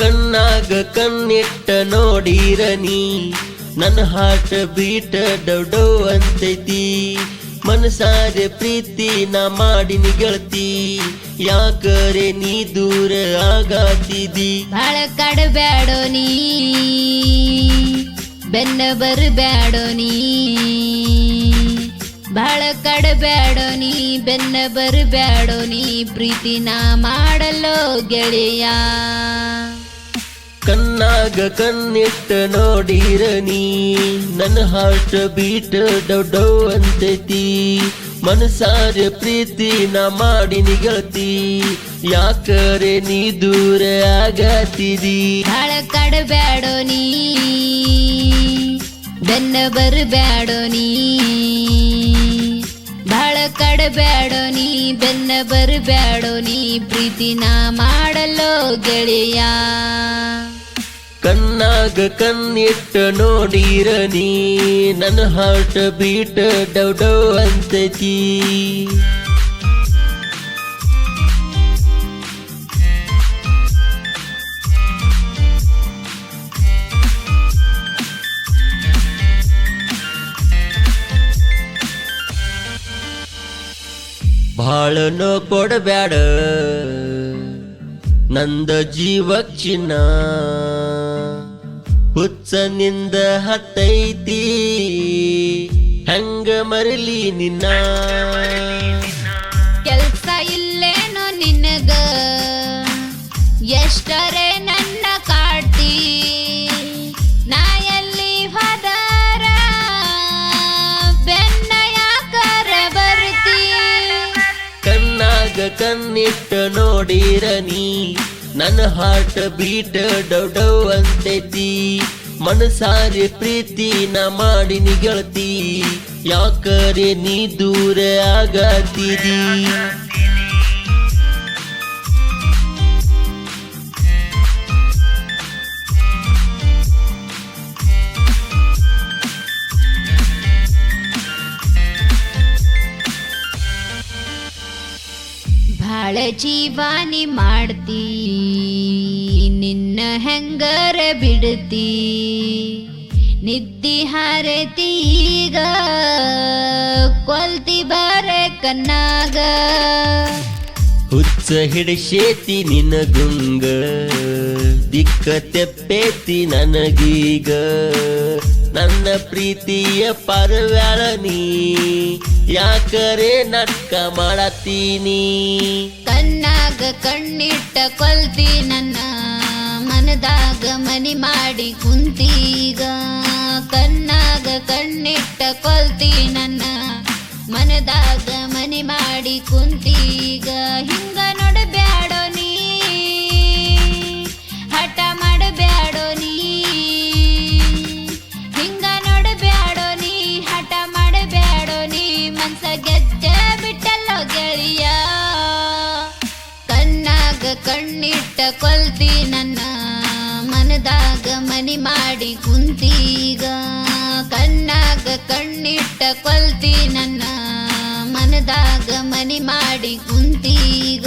ಕಣ್ಣಾಗ ಕಣ್ಣಿಟ್ಟ ನೋಡಿರ ನೀ. ನನ್ನ ಹಾರ್ಟ್ ಬೀಟ ಡವ್ ಅಂತೈತಿ. ಮನಸಾರೆ ಪ್ರೀತಿ ನಾ ಮಾಡಿ ಗೆಳತಿ. ಯಾಕರೆ ನೀ ದೂರ ಆಗಾತಿದಿ? ಬಾಳ ಕಡಬ್ಯಾಡೋ ನೀ. ಬೆನ್ನ ಬರಬ್ಯಾಡೋ ನೀ. ಬಾಳ ಕಡಬ್ಯಾಡೋ ನೀ. ಬೆನ್ನ ಬರಬ್ಯಾಡೋ ನೀ. ನಾ ಮಾಡಲೋ ಗೆಳೆಯ. ಕಣ್ಣಾಗ ಕಣ್ಣಿಟ್ಟ ನೋಡಿರ ನೀ. ನನ್ನ ಹಾರ್ಟ್ ಬೀಟ್ ದೊಡ್ಡ ಅಂತೈತಿ. ಮನಸಾರ ಪ್ರೀತಿ ನಾ ಮಾಡಿ ನಿಗಳತಿ. ಯಾಕರೆ ನೀ ದೂರ ಆಗತ್ತಿದಿ? ಹಳ ಕಡಬ್ಯಾಡೋ ನೀ. ಬೆನ್ನ ಬರಬ್ಯಾಡೋ ನೀ. ಬಹಳ ಕಡಬ್ಯಾಡೋ ನೀ. ಬೆನ್ನ ಬರಬ್ಯಾಡೋ ನೀ. ಪ್ರೀತಿ ನಾ ಮಾಡಲೋ ಗೆಳೆಯ. ಕಣ್ಣಾಗ ಕಣ್ಣಿಟ್ಟ ನೋಡಿರ ನೀ ನನ್ನ ಹಾರ್ಟ್ ಬೀಟ್ ಡವ್ ಡವ್ ಅಂತೈತಿ ಭಾಳ ನೋ ಕೊಡಬ್ಯಾಡ, ನಂದ ಜೀವ ಚಿನ್ನ. ಹುಚ್ಚನಿಂದ ಹತ್ತೈತಿ. ಹೆಂಗ ಮರಲಿ ನಿನ್ನ? ಕೆಲ್ಸ ಇಲ್ಲೇನೋ ನಿನಗ? ಎಷ್ಟರೇ ನನ್ನ ಕಾಡ್ತಿ? ನಾ ಎಲ್ಲಿ ಹೋದರ ಬೆನ್ನ ಯಾಕರ ಬರ್ತಿ? ಕಣ್ಣಾಗ ಕಣ್ಣಿಟ್ಟ ನೋಡಿರ ನೀ? ನನ್ನ ಹಾರ್ಟ್ ಬೀಟ್ ಡೌ ಅಂತೈತಿ. ಮನಸಾರೆ ಪ್ರೀತಿ ನಾ ಮಾಡಿ ನಿಗಳತಿ. ಯಾಕರೆ ನೀ ದೂರ ಆಗತ್ತಿದಿ ಭಾಳ ಜೀವಾನಿ ಮಾಡ್ತಿ, ನಿನ್ನ ಹೆಂಗರ ಬಿಡ್ತಿ. ನಿದ್ದಿ ಹಾರತಿ ಈಗ, ಕೊಲ್ತಿ ಬಾರೆ ಕನ್ನಾಗ ಹುಚ್ಚ ಹಿಡಿಸೇತಿ ಗುಂಗ ದಿಕ್ಕ ತೆಪ್ಪೇತಿ ನನಗೀಗ. ನನ್ನ ಪ್ರೀತಿಯ ಪರವ್ಯಾಳ ನೀ ಯಾಕರೆ ನಟ್ಕ ಮಾಡತ್ತೀನಿ? ಕಣ್ಣಾಗ ಕಣ್ಣಿಟ್ಟ ಕೊಲ್ತಿ ನನ್ನ, ಮನದಾಗ ಮನಿ ಮಾಡಿ ಕುಂತೀಗ. ಕಣ್ಣಾಗ ಕಣ್ಣಿಟ್ಟ ಕೊಲ್ತಿ ನನ್ನ, ಮನದಾಗ ಕೊಲ್ತಿ ನನ್ನ ಮನದಾಗ ಮನಿ ಮಾಡಿ ಕುಂತೀಗ. ಕಣ್ಣಾಗ ಕಣ್ಣಿಟ್ಟ ಕೊಲ್ತಿ ನನ್ನ ಮನದಾಗ ಮನಿ ಮಾಡಿ ಕುಂತೀಗ.